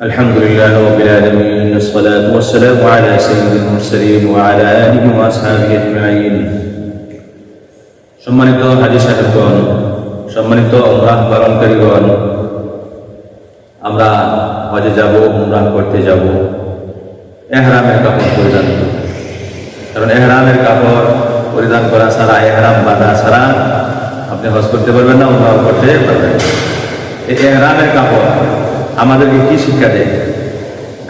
الحمد لله رب العالمين الصلاة والسلام على سيد المرسلين وعلى آله وأصحابه أجمعين সম্মানিত হাজি সাহেবগণ সম্মানিত উমরাহ পালনকারীগণ আমরা হজে যাব উমরাহ করতে যাব এহরামের কাপড় পরিধান করব কারণ এহরামের কাপড় পরিধান করা ছাড়া এহরাম বাঁধা ছাড়া আপনি হজ করতে পারবেন না উমরাহ করতে পারবেন না। এই এহরামের কাপড় আমাদেরকে কি শিক্ষা দেয়?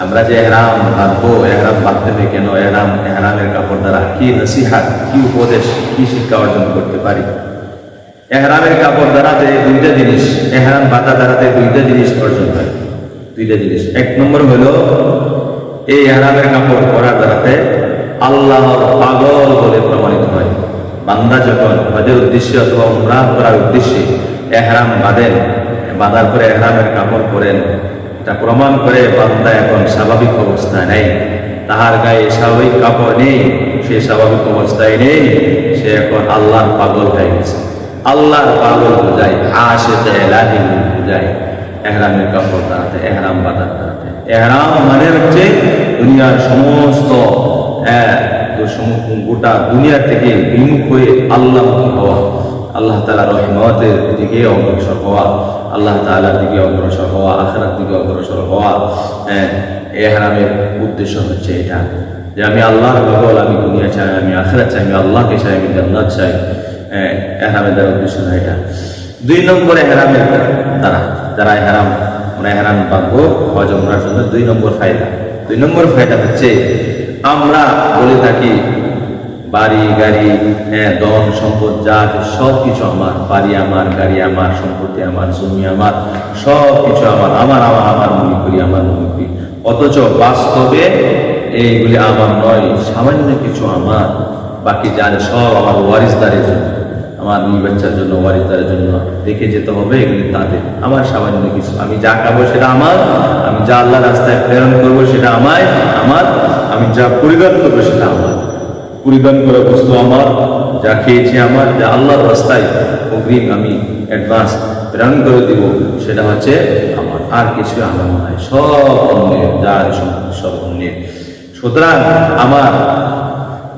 আমরা যে এহরাম বাঁধবো এহরাম বাঁধতে হবে কেন? এহরাম, এহরামের কাপড় দ্বারা কি নসিহাত, কি উপদেশ, কি শিক্ষা অর্জন করতে পারি? এহরামের কাপড় দ্বারাতে দুইটা জিনিস, এহরাম বাঁধা দ্বারাতে দুইটা জিনিস অর্জন হয়। দুইটা জিনিস। এক নম্বর হলো, এই এহরামের কাপড় পরার দ্বারাতে আল্লাহর পাগল বলে প্রমাণিত হয়। বান্দা যখন হজের উদ্দেশ্যে অথবা উমরাহ করার উদ্দেশ্যে এহরাম বাঁধেন বাঁধার পরে এহরামের কাপড় পরেন। এটা প্রমাণ করে বান্দা এখন স্বাভাবিক অবস্থায় নেই। তাহার গায়ে স্বাভাবিক কাপড় নেই সে স্বাভাবিক অবস্থায় নেই সে এখন আল্লাহর পাগল হয়ে গেছে। আল্লাহর পাগল বোঝায় আশে এলাহি বোঝায় এহরামের কাপড় দাঁড়াতে এহরাম বাঁধার দাঁড়াতে এহরাম মানে হচ্ছে দুনিয়ার সমস্ত হ্যাঁ, গোটা দুনিয়া থেকে বিমুখ হয়ে আল্লাহ হওয়া। আল্লাহ তালা রহমতের দিকে অগ্রসর হওয়া আল্লাহ তালার দিকে অগ্রসর হওয়া আখরার দিকে অগ্রসর হওয়া হ্যাঁ, এহরামের উদ্দেশ্য হচ্ছে এটা যে আমি আল্লাহর পাগল আমি দুনিয়া চাই আমি আখরাত চাই আমি আল্লাহকে চাই আমি জান্নাত চাই হ্যাঁ, এহরামের দ্বারা উদ্দেশ্য না এটা। দুই নম্বরে এহরামের দ্বারা যারা হেরাম মানে হেরাম পাবো হজ উমরার জন্য দুই নম্বর ফায়দা। দুই নম্বর ফায়দা হচ্ছে আমরা বলে থাকি বাড়ি, গাড়ি হ্যাঁ ধন সম্পদ আছে সব কিছু আমার। বাড়ি আমার, গাড়ি আমার, সম্পত্তি আমার, জমি আমার সব কিছু আমার আমার আমার আমার মনে করি, আমার মনে করি। অথচ বাস্তবে এইগুলি আমার নয়, সামান্য কিছু আমার। বাকি যার সব আমার ওয়ারিসদারের জন্য, আমার দুই বাচ্চার জন্য, ওয়ারিসদারের জন্য রেখে যেতে হবে এগুলি তাদের। আমার সামান্য কিছু, আমি যা খাব সেটা আমার, আমি যা আল্লাহ রাস্তায় প্রেরণ করব সেটা আমায় আমার, আমি যা পরিধান করব সেটা আমার। পরিধান করা বস্তু আমার, যা খেয়েছি আমার, যা আল্লাহর রাস্তায় অগ্রিম আমি অ্যাডভান্স প্রেরণ করে দিব, সেটা হচ্ছে আমার। আর কিছু আমার নয়, সব অন্যের যা সব অন্যের। সুতরাং আমার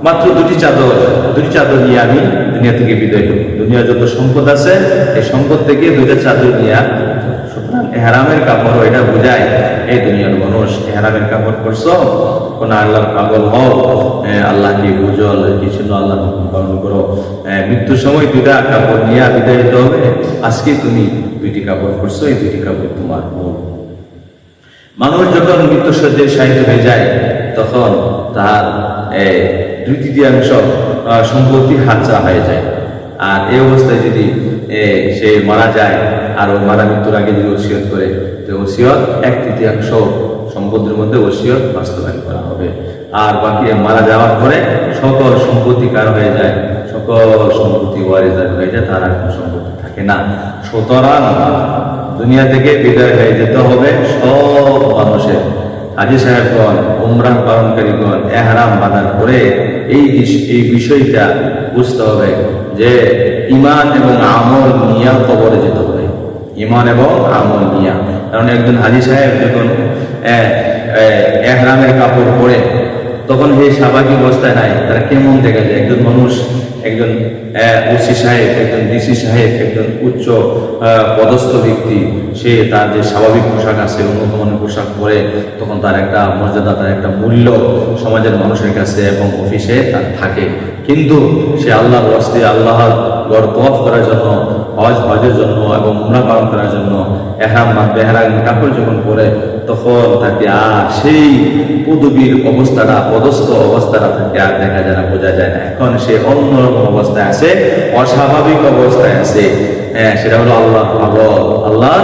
মাত্র দুটি চাদর দুটি চাদর নিয়ে আমি দুনিয়া থেকে বিদায় হব দুনিয়া যত সম্পদ আছে, এই সম্পদ থেকে দুইটা চাদর নিয়ে এহারামের কাপড় এটা বোঝায় এই দুনিয়ার মানুষ এহারামের কাপড় করছ কোন আল্লাহর পাগল হও এ, আল্লাহকে বুঝো আল্লাহকে চিনো আল্লাহ পালন করো। এ, মৃত্যুর সময় দুইটা কাপড় নিয়ে বিদায় হবে। আজকে তুমি দুইটি কাপড় করছ এই দুইটি কাপড় তোমার মন। মানুষ যখন মৃত্যু সজ্জায় সাহিত্য হয়ে যায় তখন তার দুই তৃতীয়াংশ সম্পত্তি হাতছা হয়ে যায়। আর এই অবস্থায় যদি সে মারা যায়, আর ও মারা মৃত্যুর আগে যদি ওসিয়ত করে, তো ওসিয়ত এক তৃতীয়াংশ সম্পত্তির মধ্যে ওসিয়ত বাস্তবায়ন করা হবে। আর বাকি মারা যাওয়ার পরে সকল সম্পত্তি কার হয়ে যায়? সকল সম্পত্তি ওয়ারিজার হয়ে যায়, তার আর কোনো সম্পত্তি থাকে না। সুতরাং দুনিয়া থেকে বিদায় হয়ে যেতে হবে সব মানুষের। হাজি সাহেবগণ, উমরাহ পালনকারীগণ এহরাম বাঁধার পরে এই এই বিষয়টা বুঝতে হবে যে ইমান এবং আমল নিয়া কবরে যেতে হবে। ইমান এবং আমল নিয়া কারণ একজন হাজি সাহেব যখন এহরামের কাপড় পরে, তখন সেই স্বাভাবিক অবস্থায় নাই, তারা কেমন দেখা যায়? একজন মানুষ একজন ওসি সাহেব, একজন ডিসি সাহেব, একজন উচ্চ পদস্থ ব্যক্তি, সে তার যে স্বাভাবিক পোশাক আছে উন্নত মানের পোশাক পরে, তখন তার একটা মর্যাদা, তার একটা মূল্য সমাজের মানুষের কাছে এবং অফিসে তার থাকে। কিন্তু সে আল্লাহর রস্তে আল্লাহর গড় তফ করার জন্য, হজ, হজের জন্য এবং মুনা পালন করার জন্য এহাম মানবে এহারাম কাপড় যখন পরে তখন তাকে আর সেই পদবীর অবস্থাটা, পদস্থ অবস্থাটা তাকে আর দেখা যায় না, বোঝা যায় না। এখন সে অন্যরকম অবস্থায় আছে, অস্বাভাবিক অবস্থায় আছে। হ্যাঁ সেটা হলো আল্লাহ পাগল আল্লাহ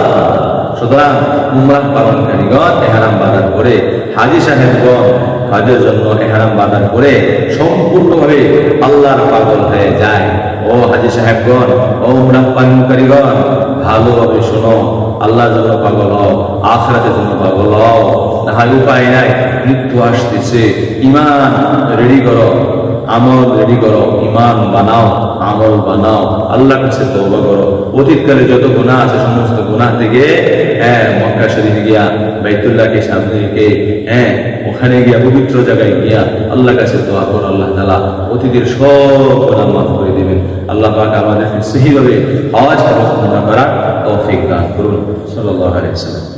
সুতরাং উমরাহ পালনকারীগণ এহারাম বাঁধার পরে হাজি সাহেবগণ হজের জন্য এহারাম বাঁধার পরে সম্পূর্ণভাবে আল্লাহর পাগল হয়ে যায়। ও হাজি সাহেবগণ, ও উমরাহ পালনকারীগণ ভালোভাবে শোনো, আল্লাহ জন্য পাগল হও, আখরাতে জন্য পাগল হও। হয় উপায় নাই, মৃত্যু আসতেছে। ইমান রেডি করো। আমল রেডি করো ইমান বানাও, আমল বানাও আল্লাহ কাছে তওবা করো। অতীতকালে যত গুনাহ আছে, সমস্ত গুনাহ থেকে হ্যাঁ মক্কা গিয়া, বাইতুল্লাহকে সামনে রেখে হ্যাঁ ওখানে গিয়া, পবিত্র জায়গায় গিয়া আল্লাহ কাছে দোয়া করো, আল্লাহ তালা অতীতের সব গুনাহ মাফ করে দিবেন। আল্লাহ পাক আমাদেরকে সহিভাবে হজ করা তৌফিক দান করুন। সাল্লাল্লাহু আলাইহি ওয়াসাল্লাম।